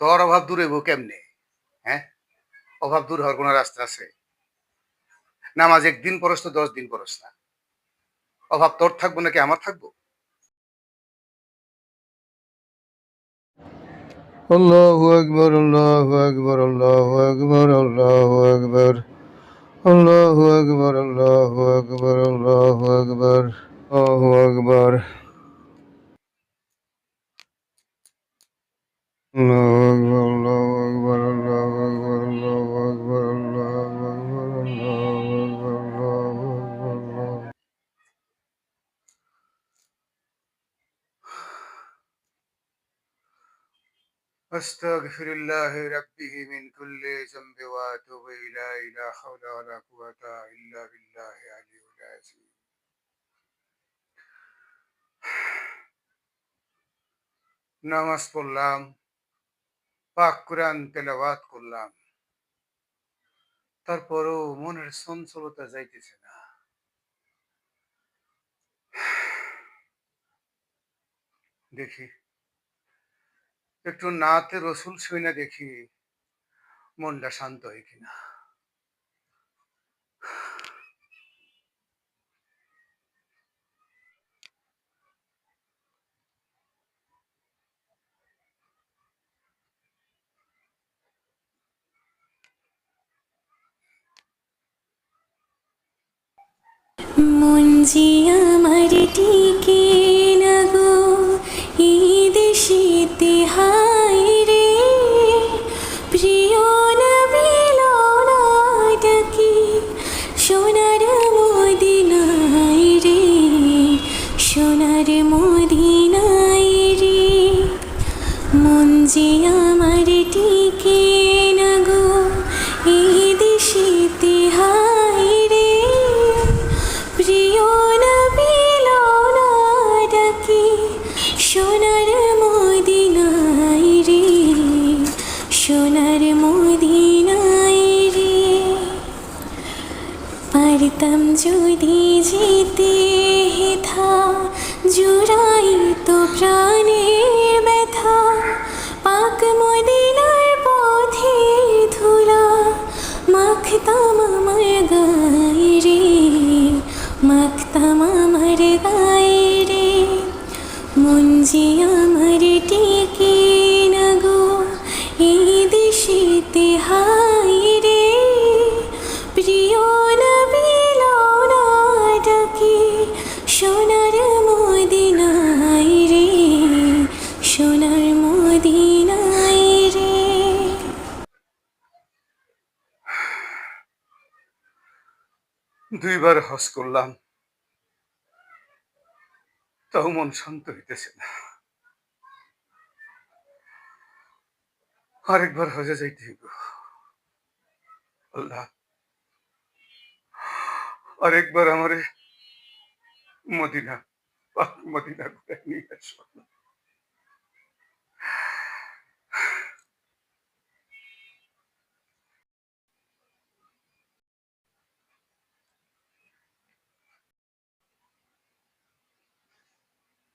তোর অভাব দূর হইব কেমনে? হ্যাঁ? অভাব দূর হওয়ার কোনো রাস্তা আছে? নামাজ একদিন পরস্ত দশ দিন পরস না। অভাব তোর থাকব নাকি আমার থাকব? আল্লাহু আকবার আল্লাহু আকবার আল্লাহু আকবার আল্লাহু আকবার। আল্লাহু আকবার আল্লাহু আকবার আল্লাহু আকবার আল্লাহু আকবার। أستغفر الله ربه من كل ذنب وأتوب إلى لا حول ولا قوة إلا بالله العلي العظيم. নামাজ পড়লাম পাক কোরআন তেলাওয়াত করলাম। তারপরও মনের চঞ্চলতা যাইতেছে না। দেখি। একটু নাতে রসুল শুই না দেখি, মনটা শান্ত হয় কিনা। মন যে আমার যদি যেতে হেথা, জুড়াই তো প্রাণের ব্যথা। পাক মদিনার পথে ধুলা, মাখতাম আমার গায়ে রে, মাখতাম আমার গায়ে রে। যে আমার টিকে দুইবার হজ করলাম। তাও মন শান্ত হইতেছে না। আরেকবার হজে যাইতে হইব। আল্লাহ, আরেকবার আমারে মদিনা মদিনা ঘুরে নিয়ে আসো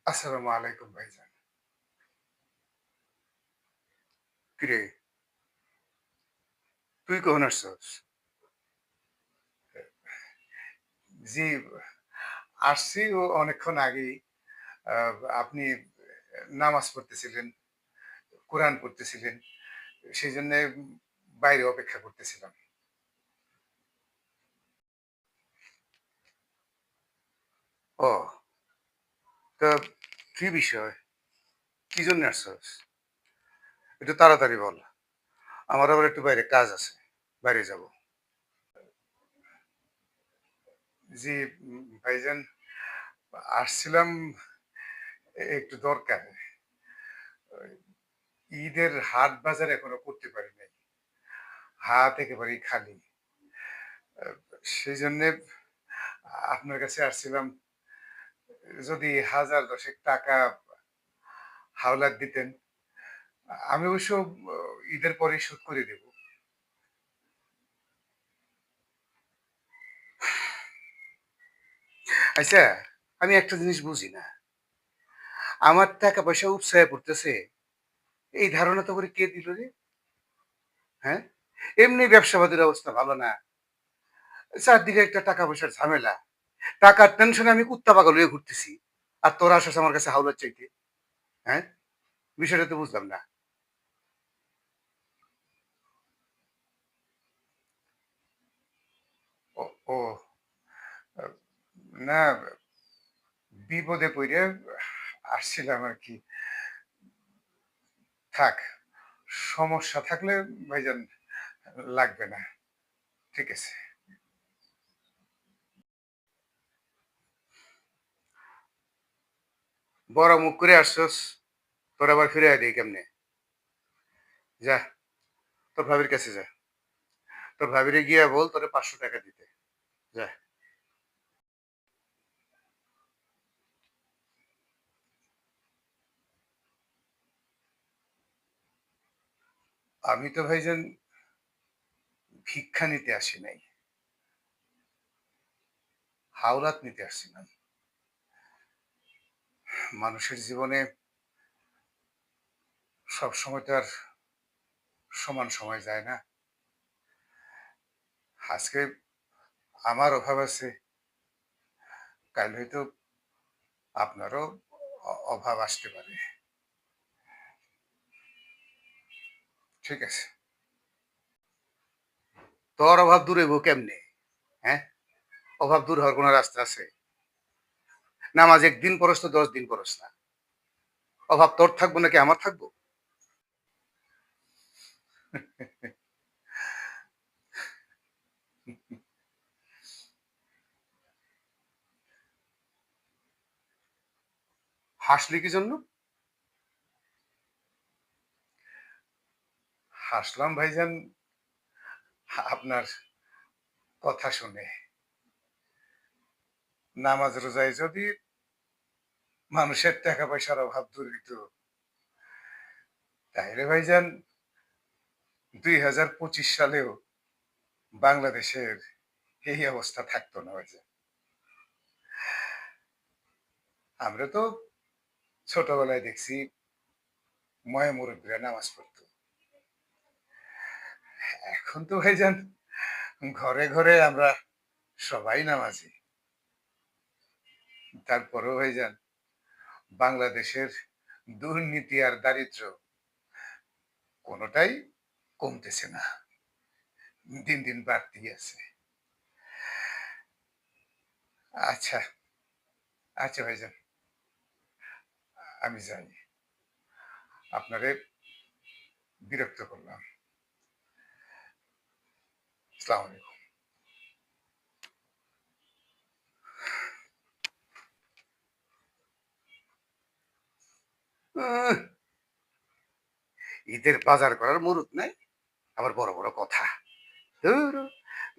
আসসালামু আলাইকুম ভাইজান। কিরে? তুই কখন আসছস? জি, আসছি ও অনেকক্ষণ আগেই। আপনি নামাজ পড়তেছিলেন, কোরআন পড়তেছিলেন, সেই জন্য বাইরে অপেক্ষা করতেছিলাম। ও, তা কি বিষয়? কি জন্য আসছস? একটু তাড়াতাড়ি বল। আমার আবার একটু বাইরে কাজ আছে, বাইরে যাব। জি, ভাইজান, আসছিলাম একটু দরকার। ঈদের হাট বাজার এখনও করতে পারি নাই। হাত একেবারেই খালি। সেই জন্যে আপনার কাছে আসছিলাম। যদি হাজার দশেক টাকা হাওলাত দিতেন, আমি অবশ্য, ঈদের পরে শোধ করে দেব। আচ্ছা আমি একটা জিনিস বুঝি না। আমার টাকা পয়সা উপসায় পড়তেছে। এই ধারণা তো করে কে দিল রে? হ্যাঁ? এমনি ব্যবসাবাদীর অবস্থা ভালো না। চারদিকে একটা টাকা পয়সার ঝামেলা। টাকার টেনশনে আমি কুত্তা পাগল হয়ে ঘুরতেছি। আর তোরা আসাস আমার কাছে হাওলার চাইতে। হ্যাঁ? বিষয়টা তো বুঝলাম না। ও, না, বিপদে পড়ে আসছিলাম আর কি। থাক, সমস্যা থাকলে ভাইজান লাগবে না। ঠিক আছে। বড় মুখ করে আসছস, তোর আবার ফিরে আয় কেমনে। যা, তোর ভাবির কাছে যা। তোর ভাবিরে গিয়া বল তোরে পাঁচশো টাকা দিতে। যা। আমি তো ভাইজান ভিক্ষা নিতে আসি নাই। হাওলাত নিতে আসছিলাম মানুষের জীবনে সব সময় তো আর সমান সময় যায় না। আজকে আমার অভাব আছে, কাল হয়তো আপনারও অভাব আসতে পারে। ঠিক আছে। তোর অভাব দূর কেমনে হ্যাঁ? অভাব দূর হওয়ার কোনো রাস্তা আছে? নামাজ একদিন পরস তো দশ দিন পরস না অভাব তোর থাকব নাকি আমার থাকব? হাসলি কি জন্য? হাসলাম ভাইজান, আপনার কথা শুনে। নামাজ রোজায় যদি মানুষের টাকা পয়সার অভাব দূর হইত তাহলে ভাইজান, দুই হাজার পঁচিশ সালেও বাংলাদেশের এই অবস্থা থাকতো না ভাইজান। আমরা তো ছোটবেলায় দেখছি, ময় মুরব্বীরা নামাজ পড়তো। এখন তো ভাইজান, ঘরে ঘরে আমরা সবাই নামাজি। তারপরেও ভাইজান বাংলাদেশের দুর্নীতি আর দারিদ্র কোনোটাই কমতেছে না। দিন দিন বাড়তি আছে। আচ্ছা আচ্ছা ভাইজান, আমি জানি আপনারে বিরক্ত করলাম। আসসালামু আহ, ঈদের বাজার করার মুরুত নাই, আবার বড় বড় কথা।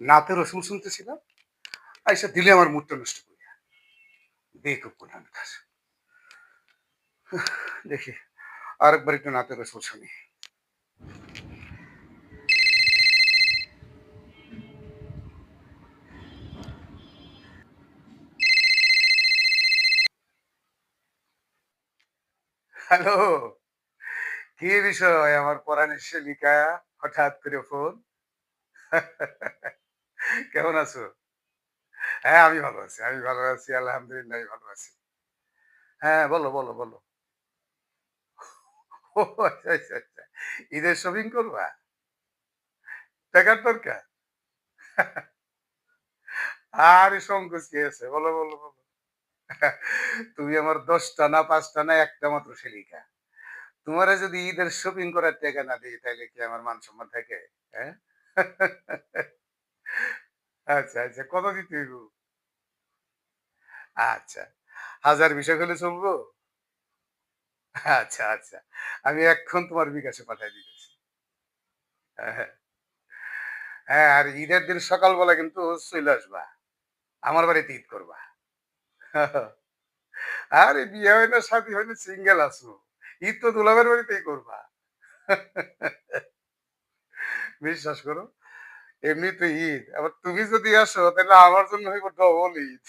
নাতে রসুন শুনতেছিলাম, আইসা দিলে আমার মুডটা নষ্ট করিয়া। দেখুক কোন দেখি, আরেকবার একটু নাতে রসুন শুনি। হ্যালো। কি বিষয় আমার পরাণের সেলিকা হঠাৎ করে ফোন? কেমন আছো? হ্যাঁ আমি ভালো আছি, আমি ভালো আছি, আলহামদুলিল্লাহ ভালো আছি। হ্যাঁ বলো বলো বলো। আচ্ছা আচ্ছা আচ্ছা। ঈদের শপিং করবা? টাকার দরকার? আরে সংকোচ কি আছে বলো বলো বলো। তুমি আমার দশটা না পাঁচটা না একটা মাত্র সেলিকা তোমারে যদি ঈদের শপিং করার টাকা না দিই তাহলে কি আমার মান সম্মান থাকে? হ্যাঁ? আচ্ছা আচ্ছা কত দিতে আচ্ছা হাজার বিষয় হলে চলবো? আচ্ছা আচ্ছা আমি এখন তোমার বিকাশে পাঠিয়ে দিতেছি। হ্যাঁ হ্যাঁ আর ঈদের দিন সকালবেলা কিন্তু চলে আসবা। আমার বাড়িতে ঈদ করবা। আরে বিয়ে হয় না, শাদি হয় না সিঙ্গেল আসো ঈদ তো দুলাভের বাড়িতেই করবা। বিশ্বাস করো এমনি তো ঈদ। আবার তুমি যদি আসো, তাহলে আমার জন্য হইব ডবল ঈদ।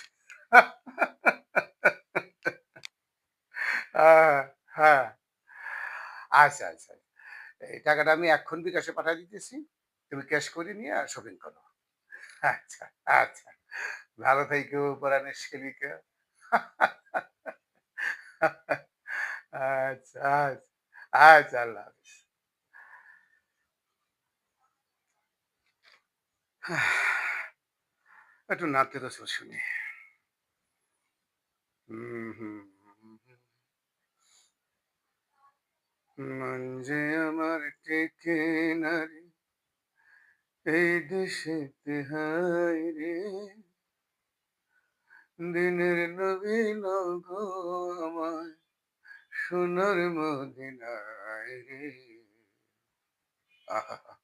হ্যাঁ। আচ্ছা আচ্ছা। এই টাকাটা আমি এখন বিকাশে পাঠিয়ে দিতেছি। তুমি ক্যাশ করে নিয়ে শপিং করো। আচ্ছা আচ্ছা। ভালো থাইকো, পরাণের সেবিকা। আচ্ছা আচ্ছা আচ্ছা আল্লাহ হাফিজ একটু নাচতে তো শুনি যে আমার টেকে নারী এই দেশে হায় রে দিনের নবীন আমায় সোনার মদিনায়। রে আহা